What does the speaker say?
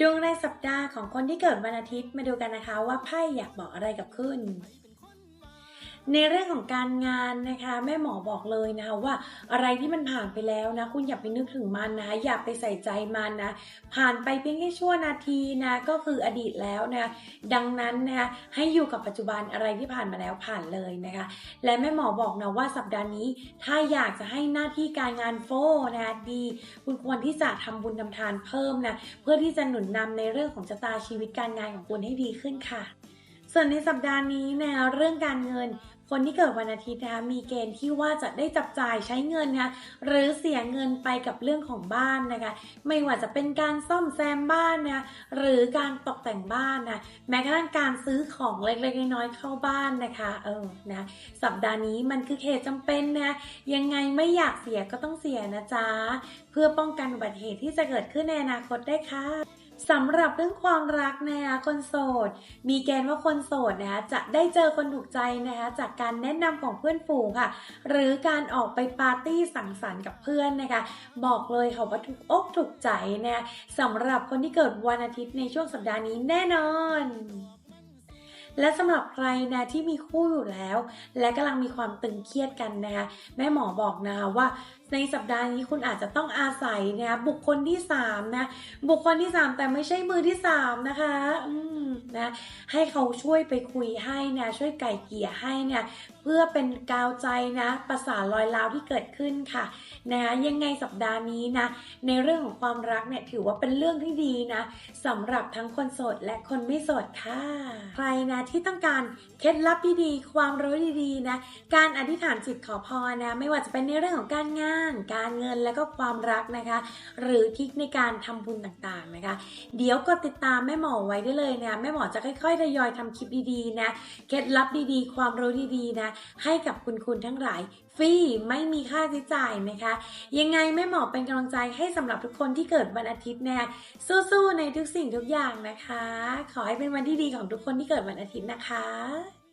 ดวงรายสัปดาห์ของคนที่เกิดวันอาทิตย์มาดูกันนะคะว่าไพ่อยากบอกอะไรกับคุณ ในเรื่องของการงานนะคะ แม่หมอบอกเลยนะคะว่าอะไรที่มันผ่านไปแล้วนะ คุณอย่าไปนึกถึงมันนะ อย่าไปใส่ใจมันนะ ผ่านไปเพียงแค่ชั่วนาทีนะก็คืออดีตแล้วนะดังนั้นนะคะให้อยู่กับปัจจุบันอะไรที่ผ่านมาแล้วผ่านเลยนะคะ และแม่หมอบอกนะว่าสัปดาห์นี้ ถ้าอยากจะให้หน้าที่การงานโฟนะคะดี คุณควรที่จะทำบุญทำทานเพิ่มนะเพื่อที่จะหนุนนำในเรื่องของชะตาชีวิตการงานของคุณให้ดีขึ้นค่ะ ส่วนในสัปดาห์นี้นะคะเรื่องการเงิน คนที่เกิดวันอาทิตย์นะคะมีเกณฑ์ที่ว่าจะได้จับจ่ายใช้เงินนะคะหรือเสียเงินไปกับเรื่องของบ้านนะคะ ไม่ว่าจะเป็นการซ่อมแซมบ้านนะหรือการตกแต่งบ้านนะแม้กระทั่งการซื้อของเล็กๆน้อยๆเข้าบ้านนะคะเออนะสัปดาห์นี้มันคือเหตุจำเป็นนะยังไงไม่อยากเสียก็ต้องเสียนะจ๊ะเพื่อป้องกันอุบัติเหตุที่จะเกิดขึ้นในอนาคตได้ค่ะ สำหรับเรื่องความรักนะคะคนโสด มีเกณฑ์ว่าคนโสดนะคะจะได้เจอคนถูกใจนะคะจากการแนะนำของเพื่อนฝูงค่ะ หรือการออกไปปาร์ตี้สังสรรค์กับเพื่อนนะคะ บอกเลยค่ะว่าถูกอกถูกใจนะคะสำหรับคนที่เกิดวันอาทิตย์ในช่วงสัปดาห์นี้แน่นอน และสำหรับใครนะที่มีคู่อยู่แล้ว และกำลังมีความตึงเครียดกันนะคะแม่หมอบอกนะคะว่าในสัปดาห์นี้คุณอาจจะต้องอาศัยนะคะบุคคลที่3นะบุคคลที่ 3 แต่ไม่ใช่มือที่3นะคะอืม นะให้เขาช่วยไปคุยให้นะช่วยไก่เกลี่ยให้เนี่ยเพื่อเป็นกาวใจนะประสานรอยร้าวที่เกิดขึ้นค่ะนะยังไงสัปดาห์นี้นะในเรื่องของความรักเนี่ยถือว่าเป็นเรื่องที่ดีนะสำหรับทั้งคนโสดและคนไม่โสดค่ะ ใครนะที่ต้องการเคล็ดลับดีๆความรู้ดีๆนะการอธิษฐานจิตขอพรนะไม่ว่าจะเป็นในเรื่องของการงาน การเงินและก็ความรักนะคะ หรือทริคในการทำบุญต่างๆนะคะ เดี๋ยวกดติดตามแม่หมอไว้ได้เลยนะแม่หมอจะค่อยๆทยอยทำคลิปดีๆนะเคล็ดลับดีๆ ความรู้ดีๆนะให้กับคุณคุณทั้งหลายฟรีไม่มีค่าใช้จ่ายนะคะ ยังไงแม่หมอเป็นกำลังใจให้สำหรับทุกคนที่เกิดวันอาทิตย์เนี่ยสู้ๆในทุกสิ่งทุกอย่างนะคะ ขอให้เป็นวันที่ดีของทุกคนที่เกิดวันอาทิตย์นะคะ